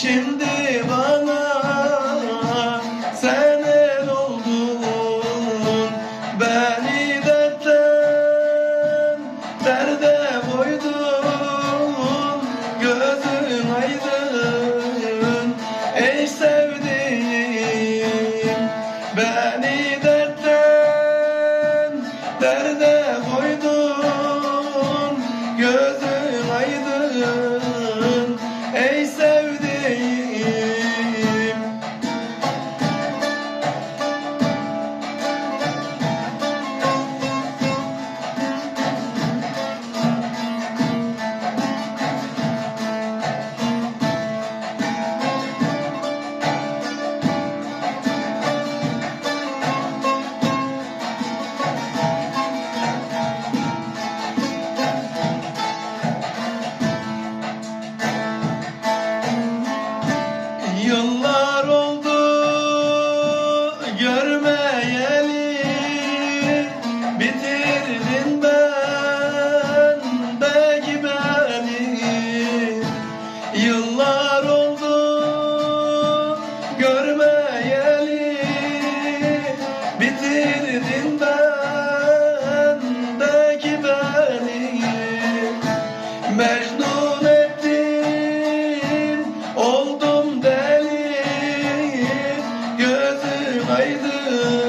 Şimdi bana sen oldun Beni dertten derde koydun Gözün aydın. Ey sevdiğim Beni dertten derde koydun Gözün Mecnun ettin. Oldum deli Gözüm aydın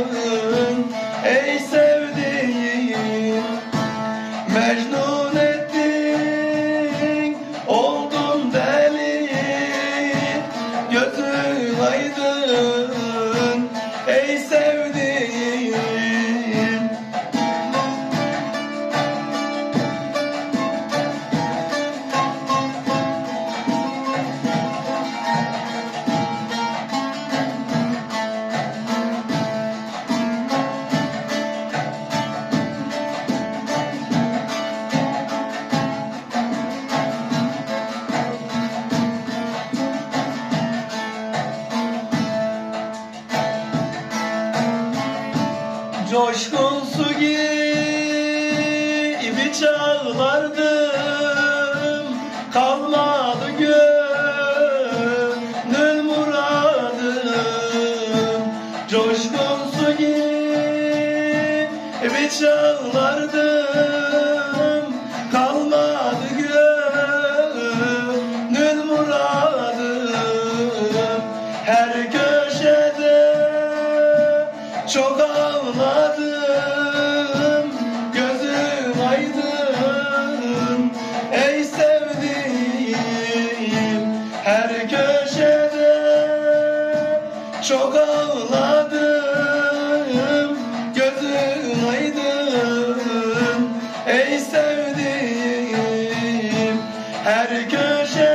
Coşkun su gibi çağlardım. Kalmadı gönül muradım. Coşkun su gibi çağlardım. Kalmadı gönül muradım. Her köşede Ey sevdiğim Her köşede çok ağladım. Gözüm aydın. Ey sevdiğim Her köşede